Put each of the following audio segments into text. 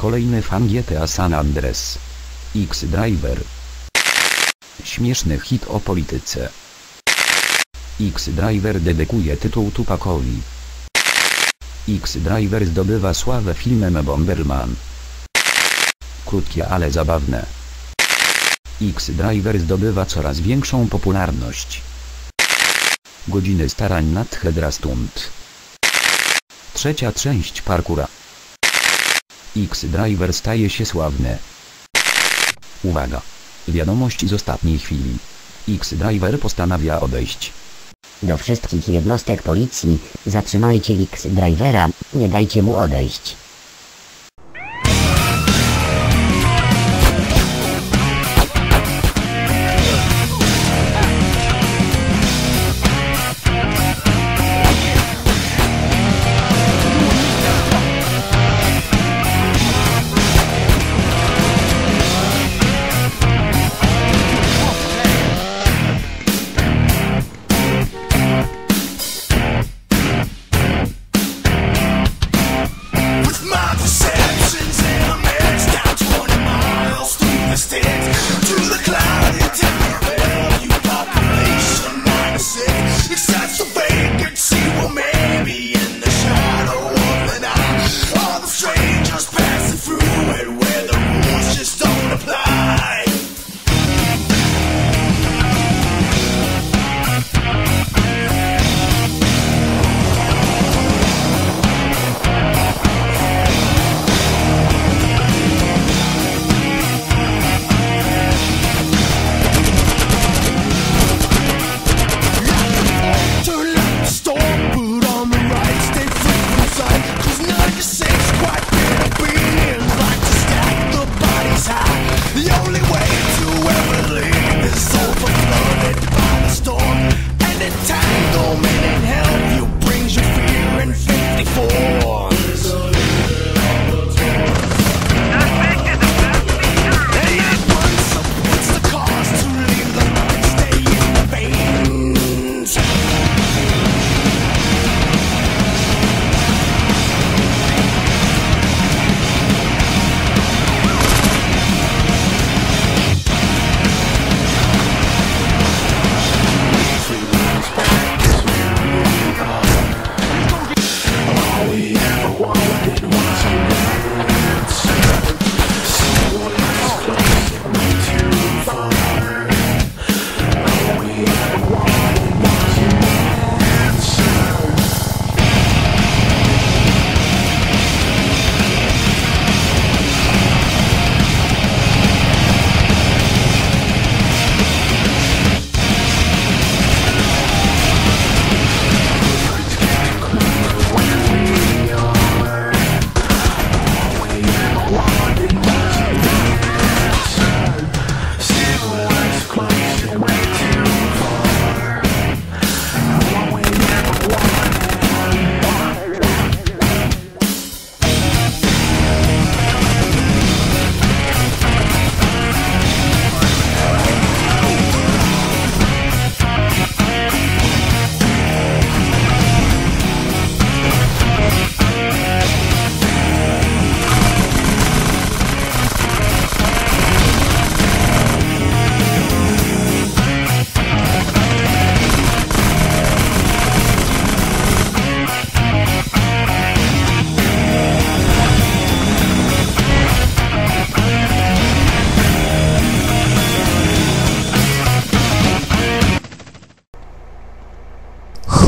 Kolejny fan GTA San Andres. X-Driver. Śmieszny hit o polityce. X-Driver dedykuje tytuł Tupakowi. X-Driver zdobywa sławę filmem Bomberman. Krótkie ale zabawne. X-Driver zdobywa coraz większą popularność. Godziny starań nad Hedrastund. Trzecia część parkura. X-Driver staje się sławny. Uwaga! Wiadomość z ostatniej chwili. X-Driver postanawia odejść. Do wszystkich jednostek policji, zatrzymajcie X-Drivera, nie dajcie mu odejść.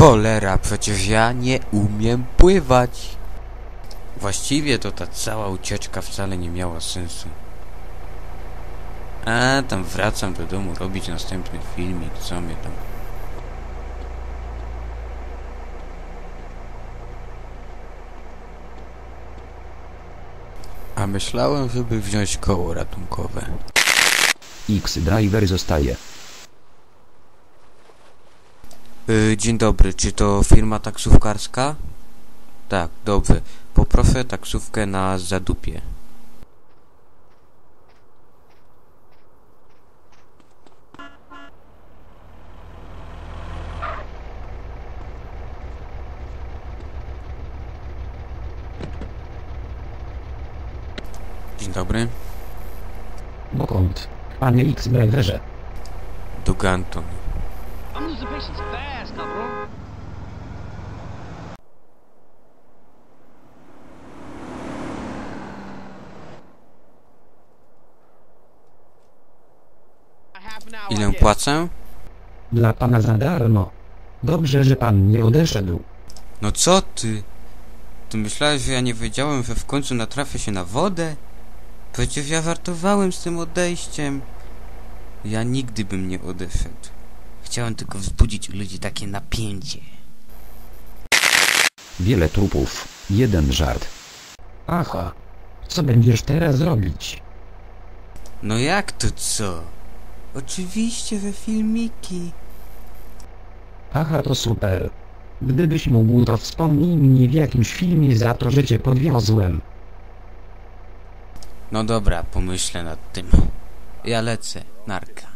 Cholera, przecież ja nie umiem pływać. Właściwie to ta cała ucieczka wcale nie miała sensu. A tam wracam do domu robić następny filmik, co mnie tam. A myślałem, żeby wziąć koło ratunkowe. X-Driver zostaje. Y, dzień dobry, czy to firma taksówkarska? Tak, dobrze. Poproszę taksówkę na Zadupie. Dzień dobry. Dokąd? Panie X-Driverze. Do Ganton. Patience fast, I Ile płacę? Dla pana za darmo. Dobrze, że pan nie odeszedł. No co ty? Ty myślałeś, że ja nie wiedziałem, że w końcu natrafię się na wodę? Przecież ja żartowałem z tym odejściem. Ja nigdy bym nie odeszedł. Chciałem tylko wzbudzić u ludzi takie napięcie. Wiele trupów. Jeden żart. Aha. Co będziesz teraz robić? No jak to co? Oczywiście, że filmiki. Aha, to super. Gdybyś mógł, to wspomnij mnie w jakimś filmie za to, że cię podwiozłem. No dobra, pomyślę nad tym. Ja lecę, narka.